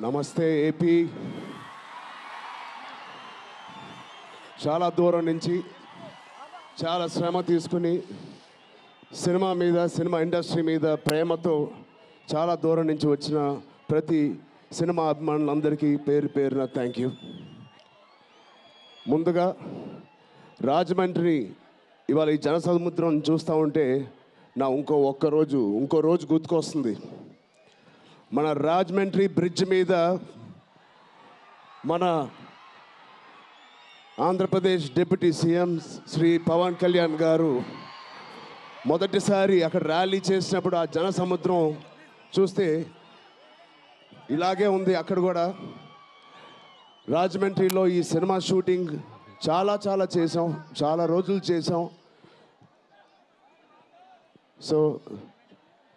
నమస్తే ఏపీ చాలా దూరం నుంచి చాలా శ్రమ తీసుకుని సినిమా మీద సినిమా ఇండస్ట్రీ మీద ప్రేమతో చాలా దూరం నుంచి వచ్చిన ప్రతి సినిమా అభిమానులందరికీ పేరు పేరున థ్యాంక్ యూ ముందుగా రాజమండ్రి ఇవాళ ఈ జనసముద్రం చూస్తూ ఉంటే నా ఇంకో ఒక్క రోజు ఇంకో రోజు గుర్తుకొస్తుంది. మన రాజమండ్రి బ్రిడ్జ్ మీద మన ఆంధ్రప్రదేశ్ డిప్యూటీ సీఎం శ్రీ పవన్ కళ్యాణ్ గారు మొదటిసారి అక్కడ ర్యాలీ చేసినప్పుడు ఆ జన సముద్రం చూస్తే ఇలాగే ఉంది అక్కడ కూడా. రాజమండ్రిలో ఈ సినిమా షూటింగ్ చాలా చాలా చేసాం చాలా రోజులు చేసాం సో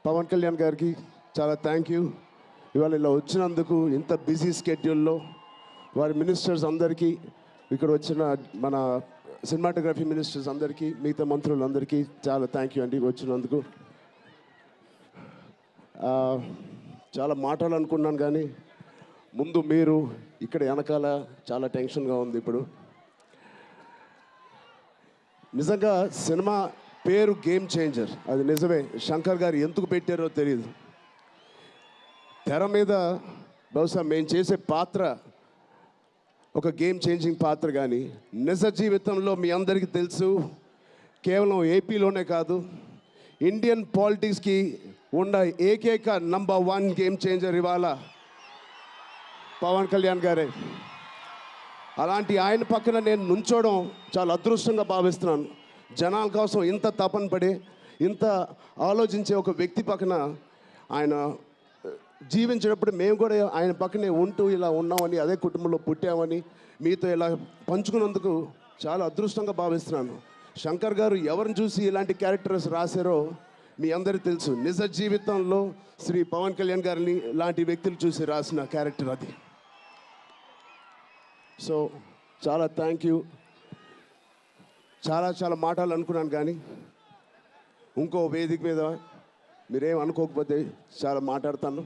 పవన్ కళ్యాణ్ గారికి చాలా థ్యాంక్ యూ ఇవాళ ఇలా వచ్చినందుకు ఇంత బిజీ స్కెడ్యూల్లో వారి మినిస్టర్స్ అందరికీ ఇక్కడ వచ్చిన మన సినిమాటోగ్రఫీ మినిస్టర్స్ అందరికీ మిగతా మంత్రులందరికీ చాలా థ్యాంక్ యూ అండి వచ్చినందుకు. చాలా మాట్లాడాలనుకున్నాను కానీ ముందు మీరు ఇక్కడ వెనకాల చాలా టెన్షన్గా ఉంది ఇప్పుడు. నిజంగా సినిమా పేరు గేమ్ చేంజర్ అది నిజమే. శంకర్ గారు ఎందుకు పెట్టారో తెలియదు తెర మీద బహుశా మేము చేసే పాత్ర ఒక గేమ్ చేంజింగ్ పాత్ర కానీ నిజ జీవితంలో మీ అందరికీ తెలుసు కేవలం ఏపీలోనే కాదు ఇండియన్ పాలిటిక్స్కి ఉన్న ఏకైక నంబర్ వన్ గేమ్ చేంజర్ ఇవాళ పవన్ కళ్యాణ్ గారే. అలాంటి ఆయన పక్కన నేను నుంచోవడం చాలా అదృష్టంగా భావిస్తున్నాను. జనాల కోసం ఇంత తపన పడి ఇంత ఆలోచించే ఒక వ్యక్తి పక్కన ఆయన జీవించేటప్పుడు మేము కూడా ఆయన పక్కనే ఉంటూ ఇలా ఉన్నామని అదే కుటుంబంలో పుట్టామని మీతో ఇలా పంచుకున్నందుకు చాలా అదృష్టంగా భావిస్తున్నాను. శంకర్ గారు ఎవరిని చూసి ఇలాంటి క్యారెక్టర్స్ రాశారో మీ అందరికీ తెలుసు. నిజ జీవితంలో శ్రీ పవన్ కళ్యాణ్ గారిని లాంటి వ్యక్తులు చూసి రాసిన క్యారెక్టర్ అది. సో చాలా థ్యాంక్ యూ చాలా చాలా మాటలు అనుకున్నాను కానీ ఇంకో వేదిక మీద మీరేం అనుకోకపోతే చాలా మాట్లాడతాను.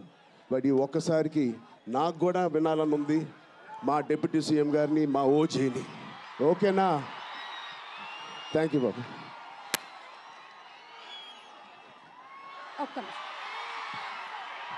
బట్ ఈ ఒక్కసారికి నాకు కూడా వినాలని ఉంది మా డిప్యూటీ సీఎం గారిని మా ఓజీని. ఓకేనా? థ్యాంక్ యూ బాబు. ఒక్క